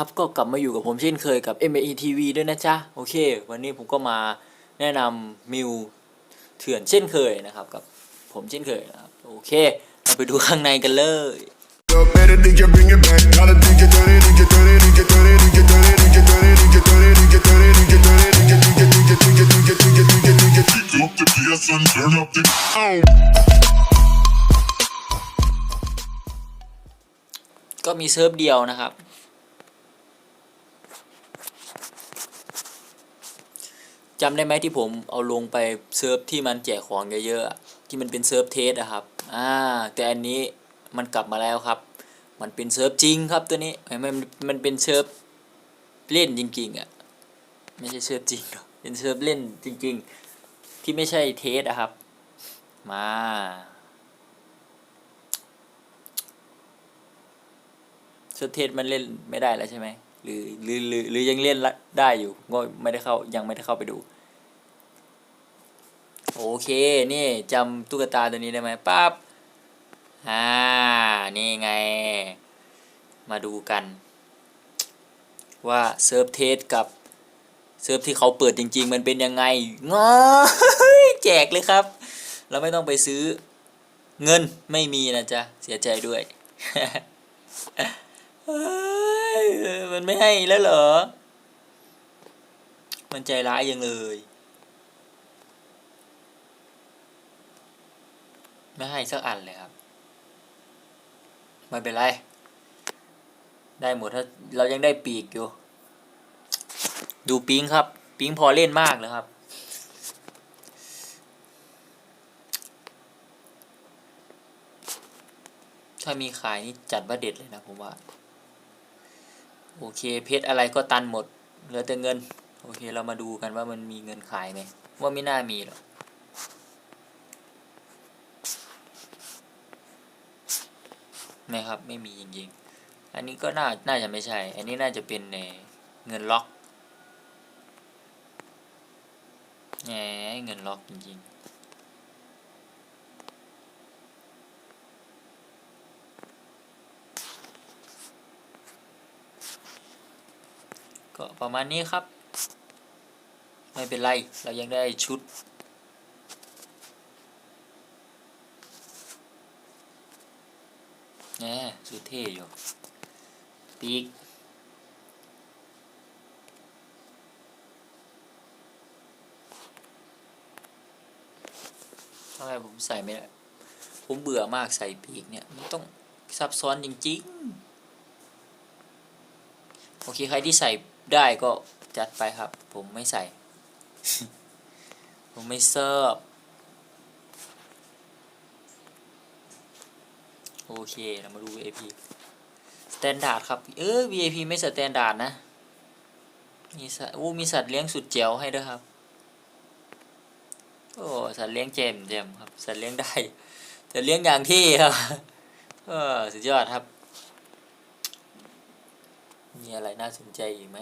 ับ ก็กลับมาอยู่กับผมเช่นเคยกับ MAE TV ด้วยนะจ๊ะ โอเค วันนี้ผมก็มาแนะนำมิวเถื่อนเช่นเคยนะครับ กับผมเช่นเคยนะครับ โอเคเาไปดูข้างในกันเลย ก็มีเซิร์ฟเดียวนะครับ จำได้ไหมที่ผมเอาลงไปเซิร์ฟที่มันแจกของเยอะๆที่มันเป็นเซิร์ฟเทสอะครับอ่าแต่อันนี้มันกลับมาแล้วครับ มันเป็นเซิร์ฟจริงครับตัวนี้เห็นไหมมันมันเป็นเซิร์ฟเล่นจริงๆอะไม่ใช่เซิร์ฟจริงหรอกเป็นเซิร์ฟเล่นจริง ๆ ที่ไม่ใช่เทสอะครับ มาเซิร์ฟเทสมันเล่นไม่ได้แล้วใช่ไหม หรือหรือหรือหรือยังเล่นได้อยู่ก็ไม่ได้เข้ายังไม่ได้เข้าไปดู โอเค นี่จำตุ๊กตาตัวนี้ได้ไหมปั๊บอ่านี่ไง มาดูกัน ว่าเซิร์ฟเทสกับเซิร์ฟที่เขาเปิดจริง ๆ มันเป็นยังไงงอแจกเลยครับ เราไม่ต้องไปซื้อเงินไม่มีนะจ๊ะ เสียใจด้วยเฮ้ย มันไม่ให้แล้วเหรอ มันใจร้ายยังเลย ไม่ให้สักอันเลยครับไม่เป็นไร ได้หมดถ้าเรายังได้ปีกอยู่ ดูปิงครับ ปิงพอเล่นมากเลยครับ ถ้ามีขายนี่จัดว่าเด็ดเลยนะผมว่า โอเคเพชรอะไรก็ตันหมด เหลือแต่เงิน โอเคเรามาดูกันว่ามันมีเงินขายไหมว่าไม่น่ามีหรอกไม่ครับไม่มีจริงๆ อันนี้ก็น่าน่าจะไม่ใช่ อันนี้น่าจะเป็นเอ่อเงินล็อกแหมเงินล็อกจริง ก็ประมาณนี้ครับ ไม่เป็นไร เรายังได้ชุด แหมสุดเท่อยู่ ปีกทำไมผมใส่ไม่ได้ ผมเบื่อมากใส่ปีกเนี่ย มันต้องซับซ้อนจริง ๆ โอเคใครที่ใส่ได้ก็จัดไปครับ ผมไม่ใส่ ผมไม่เซิร์ฟโอเค เรามาดู VIP สแตนดาร์ดครับ เออ VIP ไม่สแตนดาร์ดนะ มีสัตว์โอ้มีสัตว์เลี้ยงสุดเจ๋วให้ด้วยครับ โอ้ สัตว์เลี้ยงเจมเจมครับ สัตว์เลี้ยงได้ สัตว์เลี้ยงอย่างที่ครับ เออ สุดยอดครับ มีอะไรน่าสนใจอีกไหม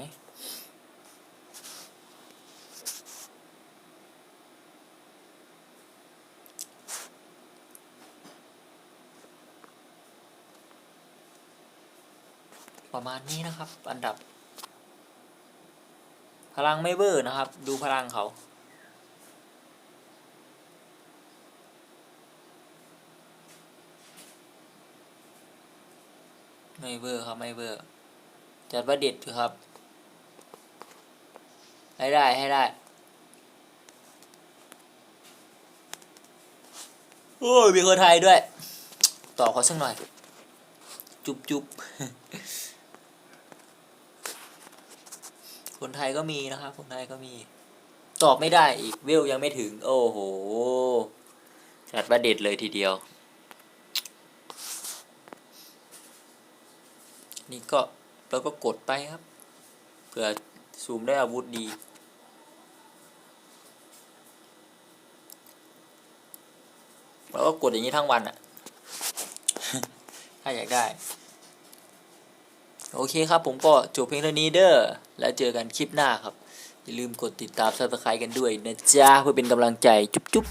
ประมาณนี้นะครับ อันดับ พลังไม่เบอร์นะครับ ดูพลังเขา ไม่เบอร์ครับ ไม่เบอร์ จัดว่าเด็ดเถอครับ ให้ได้ให้ได้ โอ้ยมีคนไทยด้วย ต่อเขาสักหน่อย จุบจุบคนไทยก็มีนะครับ คนไทยก็มี ตอบไม่ได้อีกเวลยังไม่ถึง โอ้โห จัดว่าเด็ดเลยทีเดียว นี่ก็ เราก็กดไปครับ เผื่อซูมได้อาวุธดีเราก็กดอย่างนี้ทั้งวันอะถ้าอยากได้ โอเคครับผมก็จบเพียงเท่านี้เด้อ แล้วเจอกันคลิปหน้าครับ อย่าลืมกดติดตาม subscribe กันด้วยนะจ๊ะ เพื่อเป็นกำลังใจ จุ๊บจุ๊บ